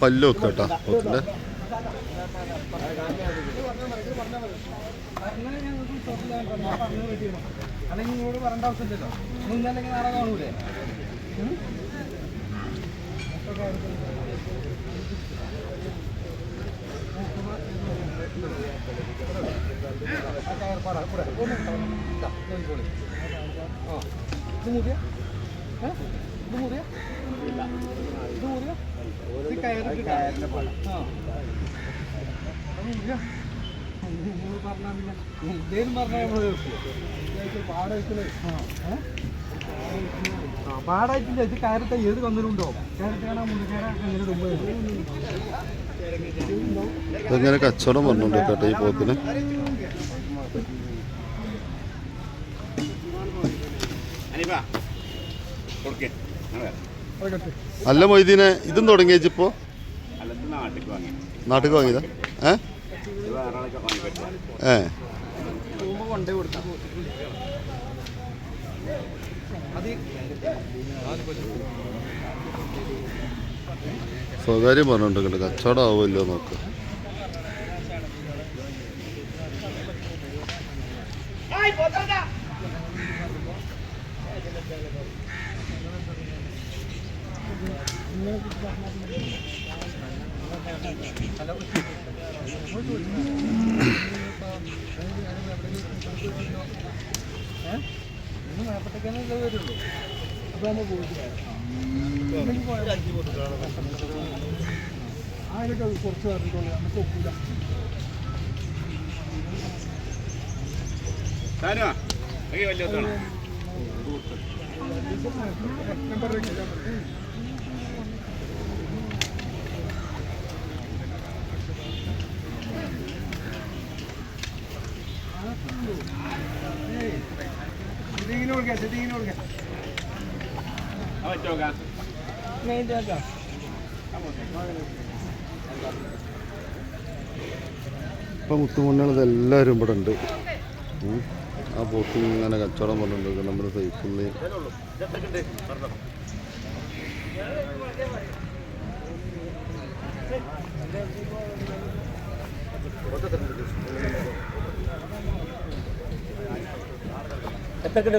പല്ല് വെക്കാം കേട്ടോ പോത്തിന്റെ അല്ലെങ്കിൽ നിങ്ങളോട് പറയേണ്ട ആവശ്യമില്ലല്ലോ ഇന്നല്ലെങ്കിൽ നാളെ കാണൂലേ ഇത് മുറിയ ഏ? ഇത് മുറിയ പറഞ്ഞാൽ പിന്നെ എന്തേലും പറഞ്ഞാൽ നമ്മൾ പാടായിട്ടില്ലേ പാടായിട്ടില്ല ഇത് കയറത്തെ ഏത് കന്നിലുണ്ടോ കയറത്തേണ ഇതെങ്ങനെ കച്ചവടം പറഞ്ഞുകൊണ്ട് കേട്ടോ ഈ പോത്തിന് അല്ല മൊയ്തീനെ. ഇതും തുടങ്ങിയപ്പോ നാട്ടിൽ വാങ്ങിയതാ. ഏ? ഏ. സ്വകാര്യം പറഞ്ഞിട്ടുണ്ട് കച്ചവടം ആവുമല്ലോ നോക്ക് ഇന്ന് മേപ്പത്തേക്കല്ലേ വരുള്ളൂ അപ്പോൾ നമ്മൾ പോയിട്ട് അതിലൊക്കെ കുറച്ച് പറഞ്ഞിട്ടുള്ളൂ നമുക്ക് ഒക്കില്ല ഇതിങ്ങനെ കൊടുക്കാം ഇതിങ്ങനെ കൊടുക്കാം മെയിന്റെ ആക്കാം ഇപ്പം മുത്തുമുന്നുകൾ എല്ലാവരും ഇവിടെ ഉണ്ട്. ആ പോത്ത് ഇങ്ങനെ കച്ചവടം പറഞ്ഞിട്ടുണ്ട് നമ്മുടെ സൈഫിൽ എത്രക്കുണ്ട്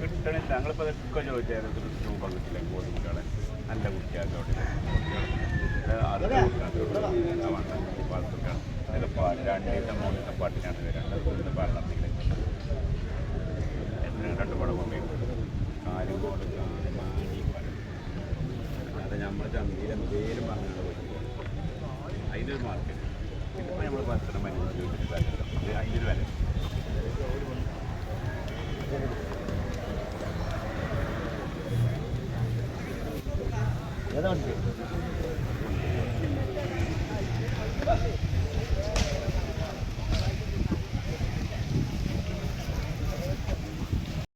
കിട്ടണില്ല ഞങ്ങളിപ്പോൾ ഇതൊക്കെ ചോദിച്ചായിരുന്നു രൂപ കിട്ടില്ല കോഴിക്കുട്ടികളെ നല്ല കുട്ടിയാക്കോട്ടെ രണ്ട് ദിവസം മൂന്ന് ദിവസം പാട്ടിനാണ് രണ്ട് ദിവസം പാടുന്നെങ്കിൽ രണ്ട് പടം കൊണ്ടുപോയി കാര്യം കൊണ്ട് അത് നമ്മൾ ചന്തയിൽ എന്തേലും പറഞ്ഞുകൊണ്ട് അതിന്റെ ഒരു മാർക്കറ്റ് ഇതിപ്പോൾ നമ്മൾ ഭക്ഷണം മനുഷ്യർ